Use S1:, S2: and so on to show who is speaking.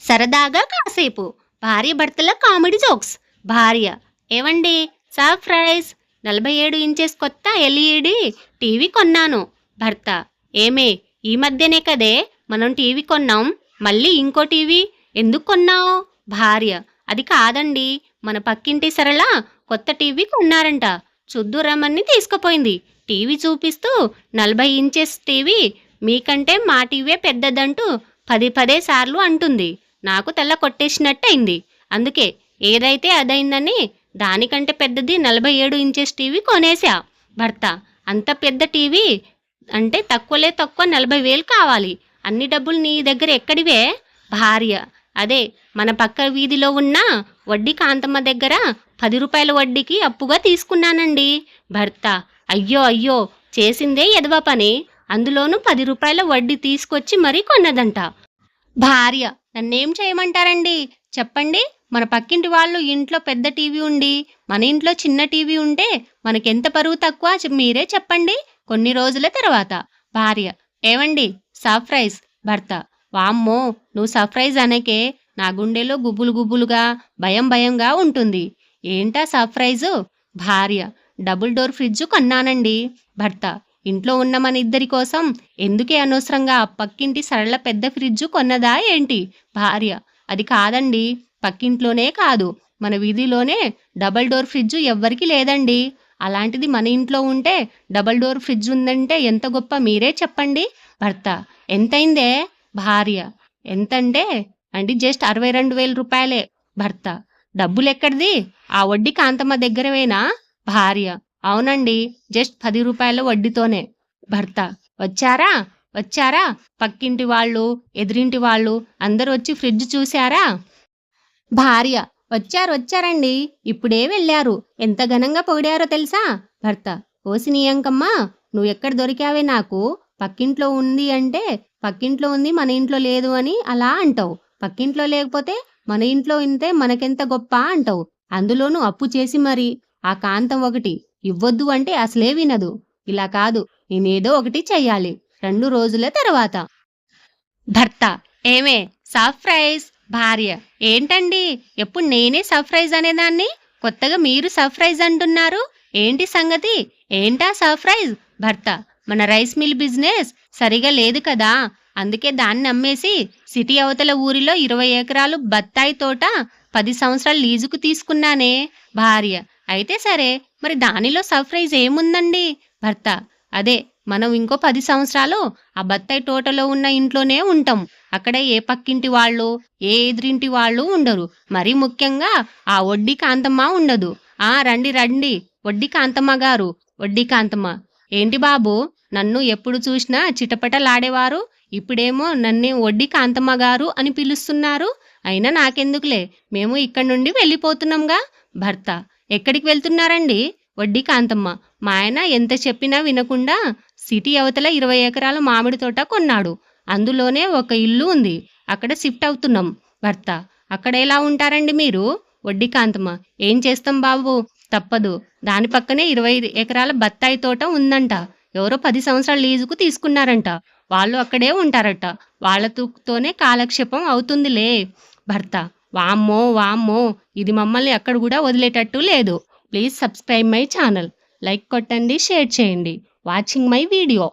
S1: సరదాగా కాసేపు. భార్య భర్తల కామెడీ జోక్స్. భార్య ఏవండి? సర్ప్రైజ్. నలభై ఏడు ఇంచెస్ కొత్త ఎల్ఈడి టీవీ కొన్నాను. భర్త ఏమే? ఈ మధ్యనే కదే. మనం టీవీ కొన్నాం. మళ్ళీ ఇంకో టీవీ? ఎందుకు కొన్నావు? భార్య అది కాదండి. మన పక్కింటి సరళ కొత్త టీవీ కొన్నారంట. చుద్దురమ్మని తీసుకుపోయింది. టీవీ చూపిస్తూ నలభై ఇంచెస్ టీవీ మీకంటే మా టీవీ పెద్దదంటూ పది పదే సార్లు అంటుంది. నాకు తెల్ల కొట్టేసినట్టయింది. అందుకే ఏదైతే అదైందని దానికంటే పెద్దది నలభై ఏడు ఇంచెస్ టీవీ కొనేసా. భర్త అంత పెద్ద టీవీ అంటే తక్కువలే తక్కువ నలభై వేలు కావాలి. అన్ని డబ్బులు నీ దగ్గర ఎక్కడివే? భార్య అదే మన పక్క వీధిలో ఉన్న వడ్డీ కాంతమ్మ దగ్గర పది రూపాయల వడ్డీకి అప్పుగా తీసుకున్నానండి. భర్త అయ్యో అయ్యో చేసిందే ఎదవ పని. అందులోనూ పది రూపాయల వడ్డీ తీసుకొచ్చి మరీ కొన్నదంట. భార్య. నన్నేం చేయమంటారండి? చెప్పండి. మన పక్కింటి వాళ్ళు ఇంట్లో పెద్ద టీవీ ఉండి మన ఇంట్లో చిన్న టీవీ ఉంటే మనకెంత పరువు తక్కువ మీరే చెప్పండి. కొన్ని రోజుల తర్వాత. భార్య. ఏవండి? సర్ప్రైజ్ భర్త. వామ్మో! నువ్వు సర్ప్రైజ్ అనకే నా గుండెలో గుబులు గుబులుగా భయం భయంగా ఉంటుంది. ఏంటా సర్ప్రైజు భార్య. డబుల్ డోర్ ఫ్రిడ్జ్ కొన్నానండి. భర్త. ఇంట్లో ఉన్న మన ఇద్దరి కోసం ఎందుకే అనవసరంగా ఆ పక్కింటి సరళ పెద్ద ఫ్రిడ్జ్ కొన్నదా ఏంటి? భార్య అది కాదండి. పక్కింట్లోనే కాదు. మన వీధిలోనే డబల్ డోర్ ఫ్రిడ్జ్ ఎవ్వరికీ లేదండి. అలాంటిది మన ఇంట్లో ఉంటే డబల్ డోర్ ఫ్రిడ్జ్ ఉందంటే ఎంత గొప్ప మీరే చెప్పండి. భర్త ఎంతైందే? భార్య ఎంతంటే? అంటే జస్ట్ అరవై రెండు వేల రూపాయలే. భర్త డబ్బులు ఎక్కడిది ఆ వడ్డీ కాంతమ్మ దగ్గరవేనా? భార్య అవునండి. జస్ట్ పది రూపాయల వడ్డీతోనే. భర్త వచ్చారా? వచ్చారా? పక్కింటి వాళ్ళు ఎదురింటి వాళ్ళు అందరూ వచ్చి ఫ్రిడ్జ్ చూశారా? భార్య వచ్చారు వచ్చారండి. ఇప్పుడే వెళ్ళారు. ఎంత ఘనంగా పొగిడారో తెలుసా? భర్త ఓసి నీయంకమ్మా నువ్వు ఎక్కడ దొరికావే నాకు? పక్కింట్లో ఉంది అంటే పక్కింట్లో ఉంది మన ఇంట్లో లేదు అని అలా అంటావు. పక్కింట్లో లేకపోతే మన ఇంట్లో ఇంతే మనకెంత గొప్ప అంటావు. అందులోనూ అప్పు చేసి మరి. ఆ కాంతం ఒకటి. ఇవ్వద్దు అంటే అసలే వినదు. ఇలా కాదు నేనేదో ఒకటి చెయ్యాలి. రెండు రోజుల తర్వాత. భర్త ఏమే సర్ప్రైజ్ భార్య. ఏంటండి? ఎప్పుడు నేనే సర్ప్రైజ్ అనేదాన్ని? కొత్తగా మీరు సర్ప్రైజ్ అంటున్నారు. ఏంటి సంగతి? ఏంటా సర్ప్రైజ్? భర్త మన రైస్ మిల్ బిజినెస్ సరిగా లేదు కదా. అందుకే దాన్ని అమ్మేసి సిటీ అవతల ఊరిలో ఇరవై ఎకరాలు బత్తాయి తోట పది సంవత్సరాలు లీజుకు తీసుకున్నానే భార్య. అయితే సరే మరి దానిలో సర్ప్రైజ్ ఏముందండి? భర్త అదే మనం ఇంకో పది సంవత్సరాలు ఆ బత్తాయి తోటలో ఉన్న ఇంట్లోనే ఉంటాం. అక్కడ ఏ పక్కింటి వాళ్ళు ఏ ఎదురింటి వాళ్ళు ఉండరు. మరి ముఖ్యంగా ఆ వడ్డీ కాంతమ్మ ఉండదు. ఆ రండి రండి. వడ్డీ కాంతమ్మ గారు వడ్డీ కాంతమ్మ. ఏంటి బాబు నన్ను ఎప్పుడు చూసినా చిటపటలాడేవారు? ఇప్పుడేమో నన్ను వడ్డీ కాంతమ్మ గారు అని పిలుస్తున్నారు. అయినా నాకెందుకులే? మేము ఇక్కడి నుండి వెళ్ళిపోతున్నాంగా? భర్త ఎక్కడికి వెళ్తున్నారండి? వడ్డీ కాంతమ్మ. మా ఆయన ఎంత చెప్పినా వినకుండా సిటీ అవతల ఇరవై ఎకరాల మామిడి తోట కొన్నాడు. అందులోనే ఒక ఇల్లు ఉంది. అక్కడ షిఫ్ట్ అవుతున్నాం. భర్త అక్కడ ఎలా ఉంటారండి మీరు? వడ్డీ కాంతమ్మ. ఏం చేస్తాం బాబు? తప్పదు. దాని పక్కనే ఇరవై ఎకరాల బత్తాయి తోట ఉందంట. ఎవరో పది సంవత్సరాల లీజుకు తీసుకున్నారంట. వాళ్ళు అక్కడే ఉంటారట. వాళ్ళతోనే కాలక్షేపం అవుతుందిలే. భర్త వామ్మో వామ్మో ఇది మమ్మల్ని అక్కడ కూడా వదిలేటట్టు లేదు. Please subscribe my channel. Like కొట్టండి షేర్ చేయండి. Watching my video.